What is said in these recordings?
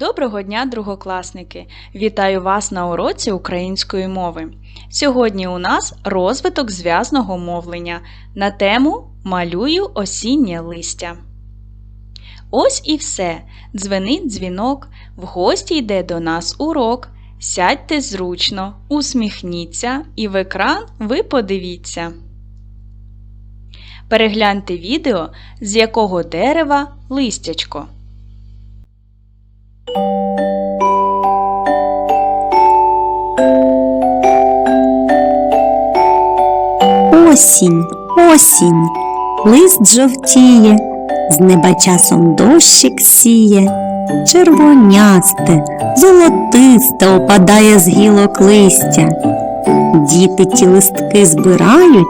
Доброго дня, другокласники! Вітаю вас на уроці української мови. Сьогодні у нас розвиток зв'язного мовлення на тему Малюю осіннє листя. Ось і все. Дзвенить дзвінок, в гості йде до нас урок. Сядьте зручно, усміхніться і в екран ви подивіться. Перегляньте відео, з якого дерева листячко. Осінь, осінь, лист жовтіє, з неба часом дощик сіє, червонясте, золотисте опадає з гілок листя. Діти ті листки збирають,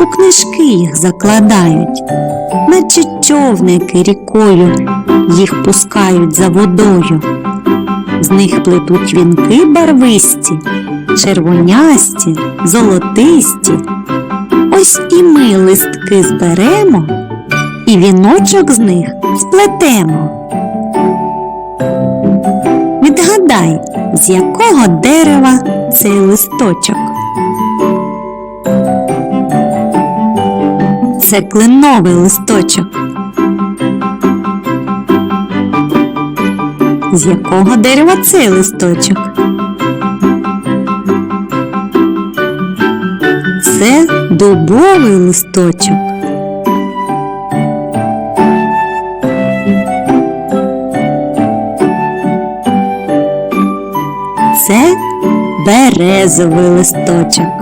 у книжки їх закладають, наче човники рікою їх пускають за водою. З них плетуть вінки барвисті, червонясті, золотисті. Ось і ми листки зберемо, і віночок з них сплетемо. Відгадай, з якого дерева цей листочок. Це кленовий листочок. З якого дерева цей листочок? Це дубовий листочок. Це березовий листочок.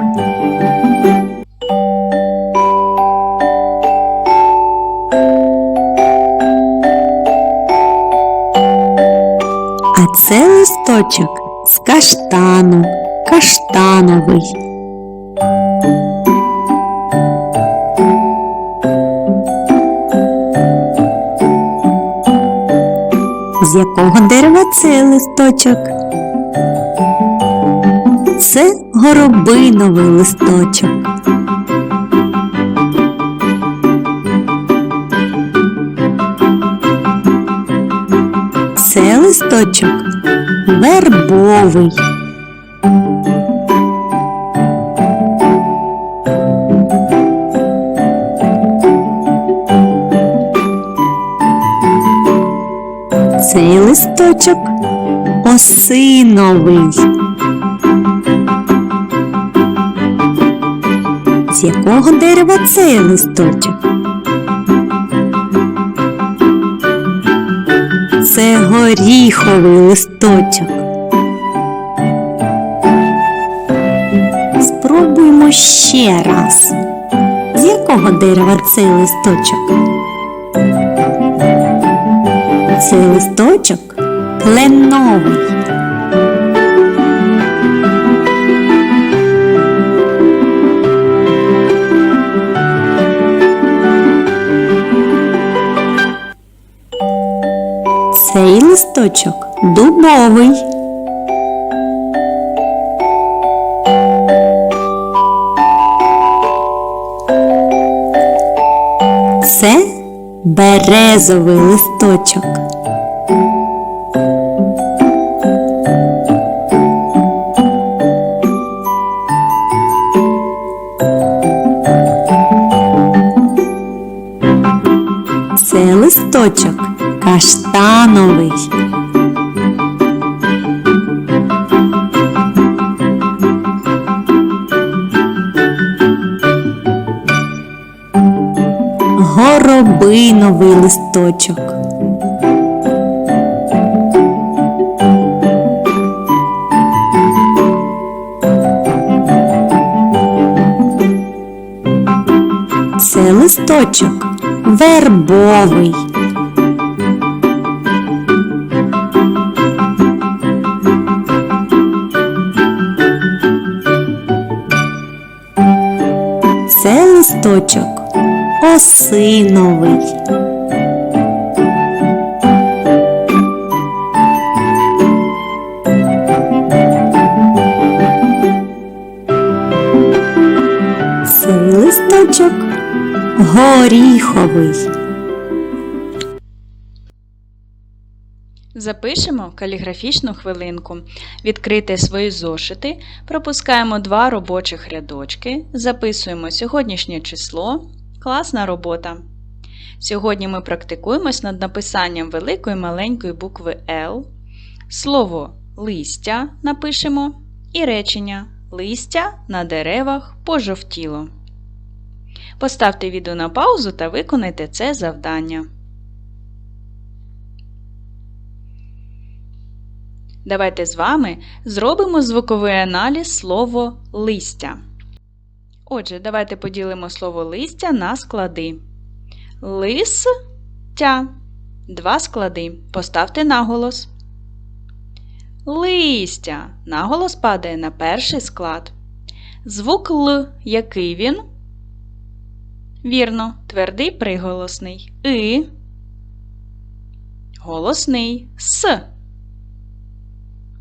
Листочок з каштану, каштановий. З якого дерева цей листочок? Це горобиновий листочок. Це листочок вербовий. Цей листочок осиновий. З якого дерева цей листочок? Горіховий листочок. Спробуймо ще раз. З якого дерева цей листочок? Цей листочок кленовий. Цей листочок дубовий. Це березовий листочок. Це листочок каштановий. Горобиновий листочок. Це листочок вербовий. Листочок осиновий. Цей листочок горіховий. Запишемо каліграфічну хвилинку. Відкрити свої зошити, пропускаємо два робочих рядочки, записуємо сьогоднішнє число. Класна робота. Сьогодні ми практикуємось над написанням великої маленької букви Л. Слово листя напишемо і речення листя на деревах пожовтіло. Поставте відео на паузу та виконайте це завдання. Давайте з вами зробимо звуковий аналіз слово листя. Отже, давайте поділимо слово листя на склади. Листя. Два склади. Поставте наголос. Листя. Наголос падає на перший склад. Звук Л. Який він? Вірно, твердий приголосний. И. Голосний С.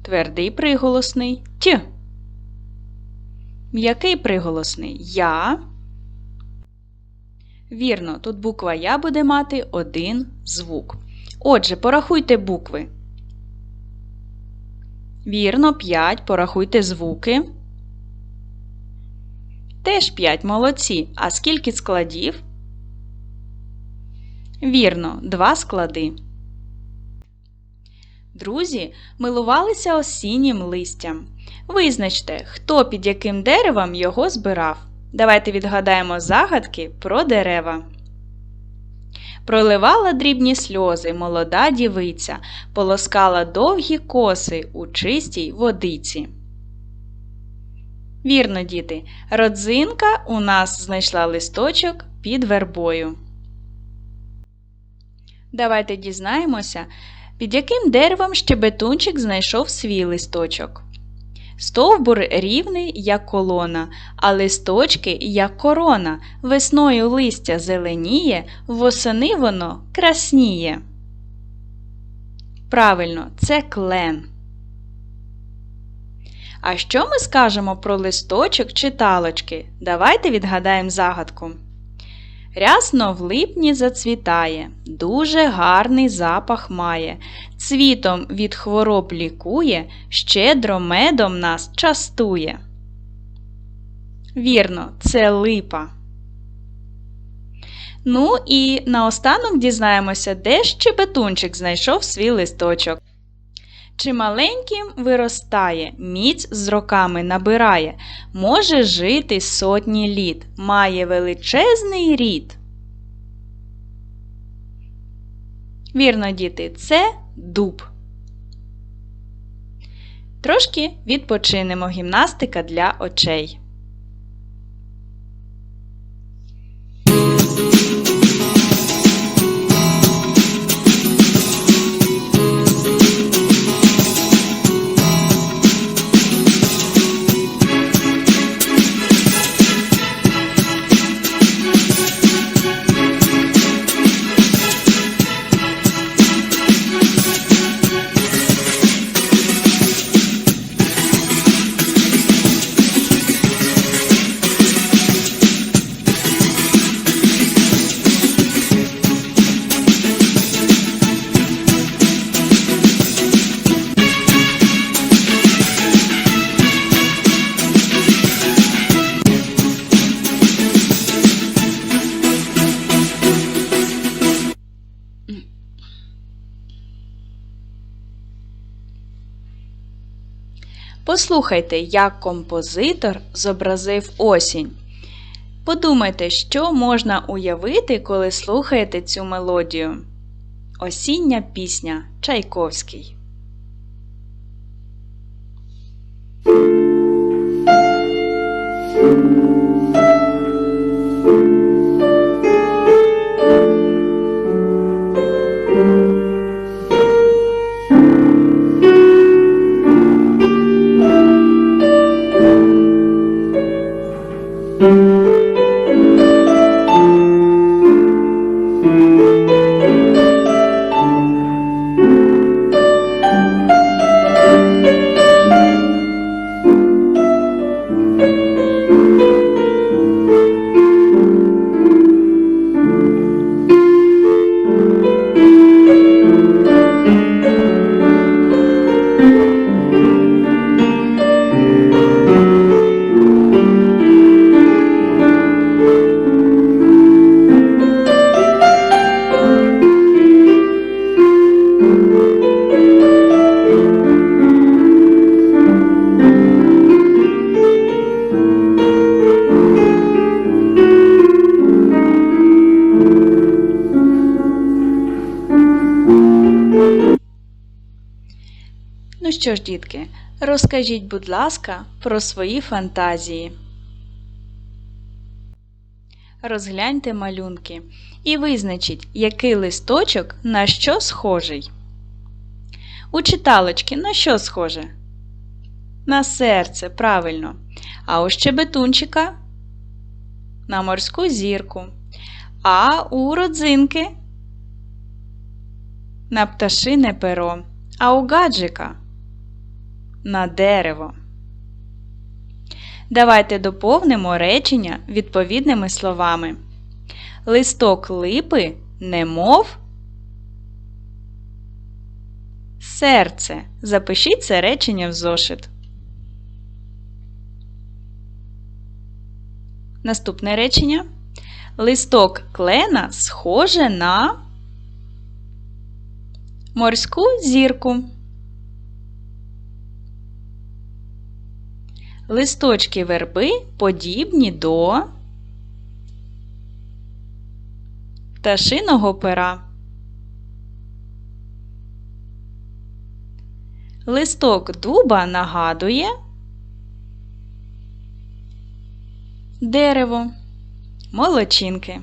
Твердий приголосний Т. М'який приголосний Я. Вірно, тут буква Я буде мати один звук. Отже, порахуйте букви. Вірно, 5. Порахуйте звуки. Теж 5 молодці. А скільки складів? Вірно, 2 склади. Друзі милувалися осіннім листям. Визначте, хто під яким деревом його збирав. Давайте відгадаємо загадки про дерева. Проливала дрібні сльози молода дівиця, полоскала довгі коси у чистій водиці. Вірно, діти, родзинка у нас знайшла листочок під вербою. Давайте дізнаємося, під яким деревом щебетунчик знайшов свій листочок. Стовбур рівний, як колона, а листочки, як корона, весною листя зеленіє, восени воно красніє. Правильно, це клен. А що ми скажемо про листочок читалочки? Давайте відгадаємо загадку. Рясно в липні зацвітає, дуже гарний запах має, цвітом від хвороб лікує, щедро медом нас частує. Вірно, це липа. Ну і наостанок дізнаємося, де щебетунчик знайшов свій листочок. Чи маленьким виростає, міць з роками набирає, може жити сотні літ, має величезний рід. Вірно, діти, це дуб. Трошки відпочинемо гімнастика для очей. Послухайте, як композитор зобразив осінь. Подумайте, що можна уявити, коли слухаєте цю мелодію. Осіння пісня Чайковський. Ну що ж, дітки, розкажіть, будь ласка, про свої фантазії. Розгляньте малюнки і визначіть, який листочок на що схожий. У читалочки на що схоже? На серце, правильно. А у щебетунчика на морську зірку. А у родзинки на пташине перо. А у гаджика на дерево. Давайте доповнимо речення відповідними словами. Листок липи немов серце. Запишіть це речення в зошит. Наступне речення. Листок клена схоже на морську зірку. Листочки верби подібні до пташиного пера. Листок дуба нагадує дерево, молочинки.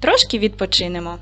Трошки відпочинемо.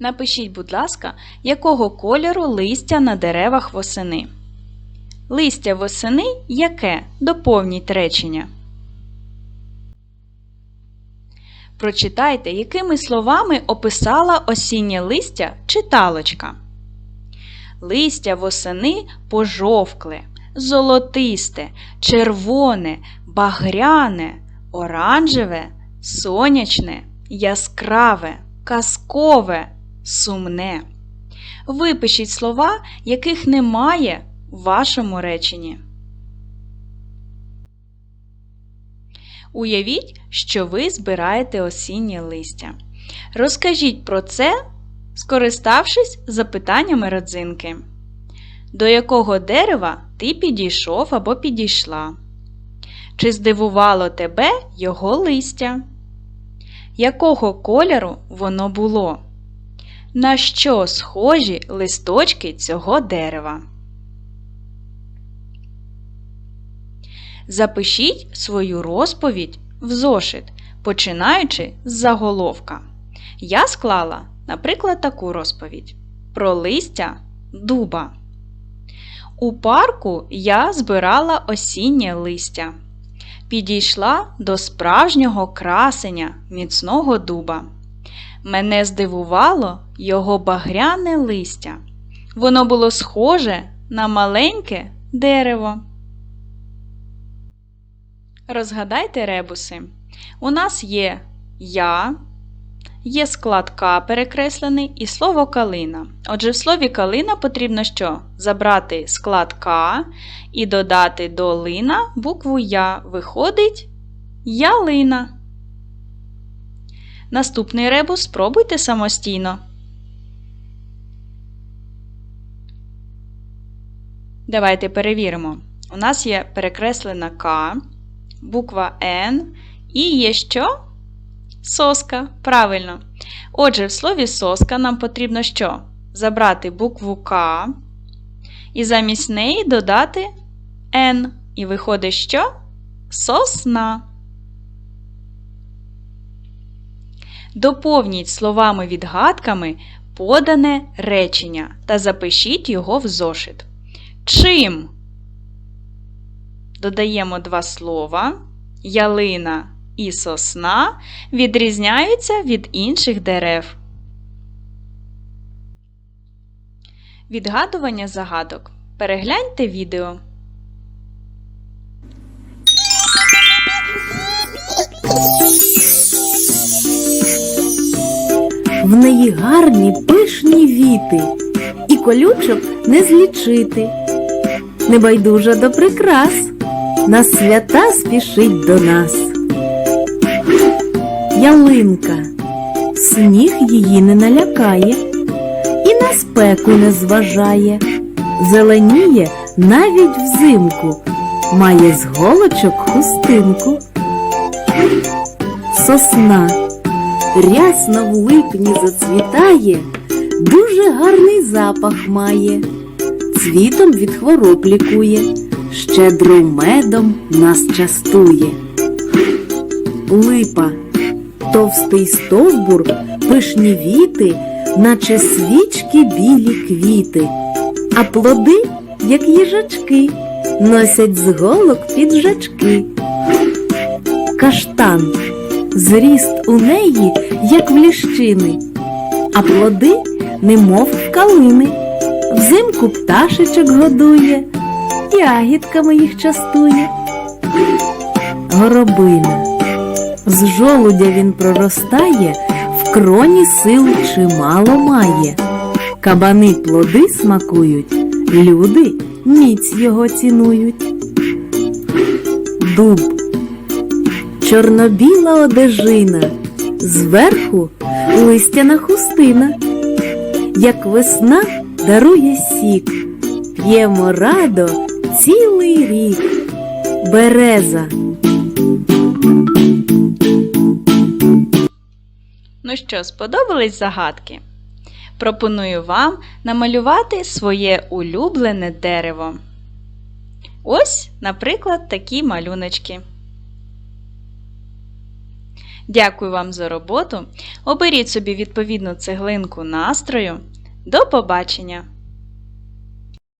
Напишіть, будь ласка, якого кольору листя на деревах восени. Листя восени яке? Доповніть речення. Прочитайте, якими словами описала осіннє листя читалочка. Листя восени пожовкле, золотисте, червоне, багряне, оранжеве, сонячне, яскраве, казкове, сумне. Випишіть слова, яких немає в вашому реченні. Уявіть, що ви збираєте осіннє листя. Розкажіть про це, скориставшись запитаннями родзинки. До якого дерева ти підійшов або підійшла? Чи здивувало тебе його листя? Якого кольору воно було? На що схожі листочки цього дерева? Запишіть свою розповідь в зошит, починаючи з заголовка. Я склала, наприклад, таку розповідь про листя дуба. У парку я збирала осіннє листя. Підійшла до справжнього красення міцного дуба. Мене здивувало його багряне листя. Воно було схоже на маленьке дерево. Розгадайте ребуси. У нас є я, є склад К перекреслений і слово калина. Отже, в слові калина потрібно що? Забрати склад К і додати до лина букву Я. Виходить ялина. Наступний ребус спробуйте самостійно. Давайте перевіримо. У нас є перекреслена К, буква Н і є що? Соска. Правильно. Отже, в слові соска нам потрібно що? Забрати букву К і замість неї додати Н. І виходить що? сосна. Доповніть словами-відгадками подане речення та запишіть його в зошит. Чим? Додаємо два слова. Ялина і сосна відрізняються від інших дерев. Відгадування загадок. Перегляньте відео. В неї гарні пишні віти, і колючок не злічити. Небайдужа до прикрас, на свята спішить до нас. Ялинка, сніг її не налякає, і на спеку не зважає, зеленіє навіть взимку, має з голочок хустинку. Сосна рясно в липні зацвітає, дуже гарний запах має, цвітом від хвороб лікує, щедрим медом нас частує. Липа, товстий стовбур, пишні віти, наче свічки білі квіти, а плоди, як їжачки, носять з голок піджачки. Каштан зріст у неї, як в ліщини, а плоди, немов в калини. Взимку пташечок годує, ягідками їх частує. Горобина. З жолудя він проростає, в кроні сил чимало має. Кабани плоди смакують, люди міць його цінують. Дуб чорнобіла одежина, зверху листяна хустина, як весна дарує сік, п'ємо радо цілий рік. Береза, Ну що, сподобались загадки? Пропоную вам намалювати своє улюблене дерево. Ось, наприклад, такі малюночки. Дякую вам за роботу. Оберіть собі відповідну цеглинку настрою. До побачення!